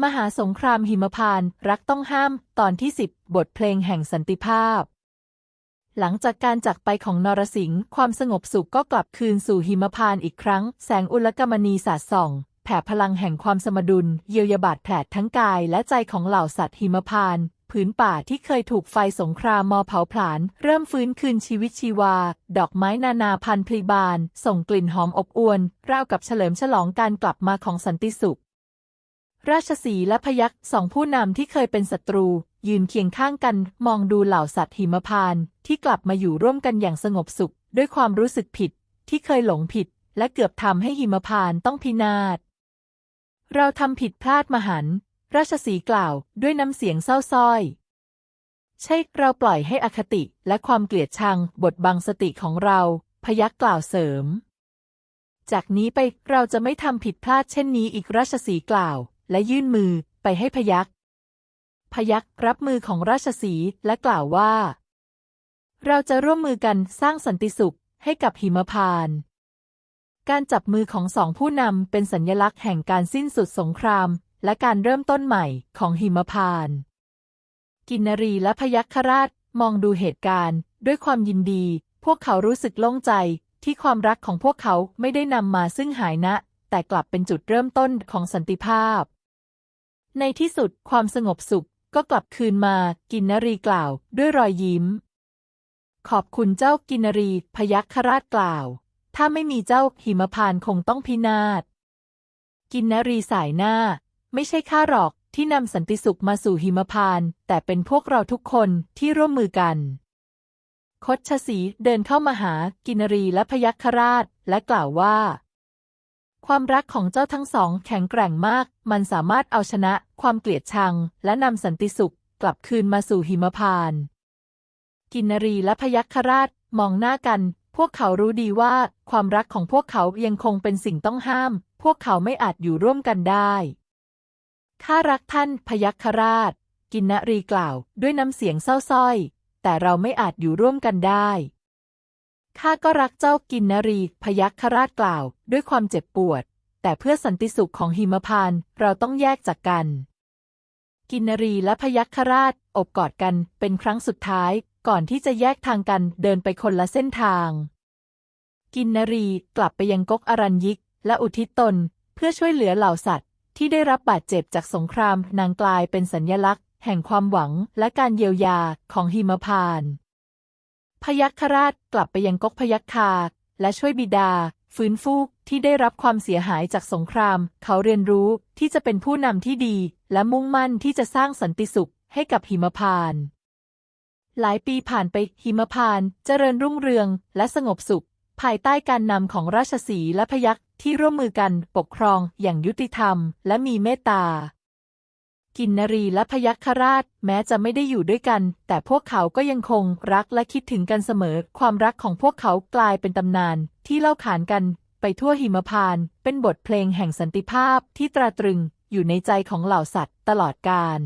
มหาสงครามหิมพานต์รักต้องห้าม ตอนที่สิบบทเพลงแห่งสันติภาพ หลังจากการจากไปของนรสิงห์ความสงบสุขก็กลับคืนสู่หิมพานต์อีกครั้ง แสงอุลกมณีสาดส่อง แผ่พลังแห่งความสมดุล เยียวยาบาดแผลทั้งกายและใจของเหล่าสัตว์หิมพานต์ผืนป่าที่เคยถูกไฟสงครามมอเผาผลาญเริ่มฟื้นคืนชีวิตชีวา ดอกไม้นานาพันธุ์พลีบาน ส่งกลิ่นหอมอบอวลราวกับเฉลิมฉลองการกลับมาของสันติสุข ราชสีและพยัคฆ์สองผู้นำที่เคยเป็นศัตรู ยืนเคียงข้างกันมองดูเหล่าสัตว์หิมพานต์ที่กลับมาอยู่ร่วมกันอย่างสงบสุข ด้วยความรู้สึกผิด ที่เคยหลงผิด และเกือบทำให้หิมพานต์ต้องพินาศ เราทำผิดพลาดมหัน ราชสีกล่าวด้วยน้ำเสียงเศร้าส้อย ใช่เราปล่อยให้อคติและความเกลียดชังบดบังสติของเรา พยักกล่าวเสริม จากนี้ไปเราจะไม่ทำผิดพลาดเช่นนี้อีกราชสีกล่าว และยื่นมือไปให้พยักพยักรับมือของราชสีและกล่าวว่า เราจะร่วมมือกันสร้างสันติสุขให้กับหิมพาน การจับมือของสองผู้นำเป็นสัญญลักษณ์แห่งการสิ้นสุดสงคราม และการเริ่มต้นใหม่ของหิมพาน กินนรีและพยัคฆราชมองดูเหตุการณ์ ด้วยความยินดี พวกเขารู้สึกโล่งใจที่ความรักของพวกเขาไม่ได้นำมาซึ่งหายนะ แต่กลับเป็นจุดเริ่มต้นของสันติภาพ ในที่สุดความสงบสุขก็กลับคืนมา กินนรีกล่าว ด้วยรอยยิ้ม ขอบคุณเจ้ากินนรี พยัคฆราชกล่าว ถ้าไม่มีเจ้าหิมพานคงต้องพินาศ กินนรีสายหน้า ไม่ใช่ข้าหรอกที่นำสันติสุขมาสู่หิมพาน แต่เป็นพวกเราทุกคนที่ร่วมมือกัน คดชสีเดินเข้ามาหากินรีและพยัคฆราชและกล่าวว่า ความรักของเจ้าทั้งสองแข็งแกร่งมาก มันสามารถเอาชนะความเกลียดชัง และนำสันติสุขกลับคืนมาสู่หิมพานต์กินรีและพยัคฆราชมองหน้ากัน พวกเขารู้ดีว่าความรักของพวกเขายังคงเป็นสิ่งต้องห้าม พวกเขาไม่อาจอยู่ร่วมกันได้ข้ารักท่านพยัคฆราช กินนรีกล่าวด้วยน้ำเสียงเศร้าส้อย แต่เราไม่อาจอยู่ร่วมกันได้ ข้าก็รักเจ้ากินนรี พยัคฆราชกล่าว ด้วยความเจ็บปวด แต่เพื่อสันติสุขของหิมพานเราต้องแยกจากกัน กินนรีและพยัคฆราชอบกอดกันเป็นครั้งสุดท้าย ก่อนที่จะแยกทางกันเดินไปคนละเส้นทาง กินนรีกลับไปยังก๊กอรัญยิก และอุทิศตน เพื่อช่วยเหลือเหล่าสัตว์ ที่ได้รับบาดเจ็บจากสงครามนางกลายเป็นสัญญลักษณ์ แห่งความหวังและการเยียวยาของหิมพานต์ พยัคฆราชกลับไปยังกกพยัคฆาและช่วยบิดา ฟื้นฟูที่ได้รับความเสียหายจากสงคราม เขาเรียนรู้ที่จะเป็นผู้นำที่ดี และมุ่งมั่นที่จะสร้างสันติสุขให้กับหิมพานต์หลายปีผ่านไปหิมพานต์เจริญรุ่งเรืองและสงบสุข ภายใต้การนำของราชสีและพยัคฆ์ที่ร่วมมือกันปกครองอย่างยุติธรรมและมีเมตตา กินนรีและพยัคฆราช แม้จะไม่ได้อยู่ด้วยกัน แต่พวกเขาก็ยังคงรักและคิดถึงกันเสมอ ความรักของพวกเขากลายเป็นตำนาน ที่เล่าขานกันไปทั่วหิมพานต์เป็นบทเพลงแห่งสันติภาพที่ตราตรึงอยู่ในใจของเหล่าสัตว์ตลอดกาล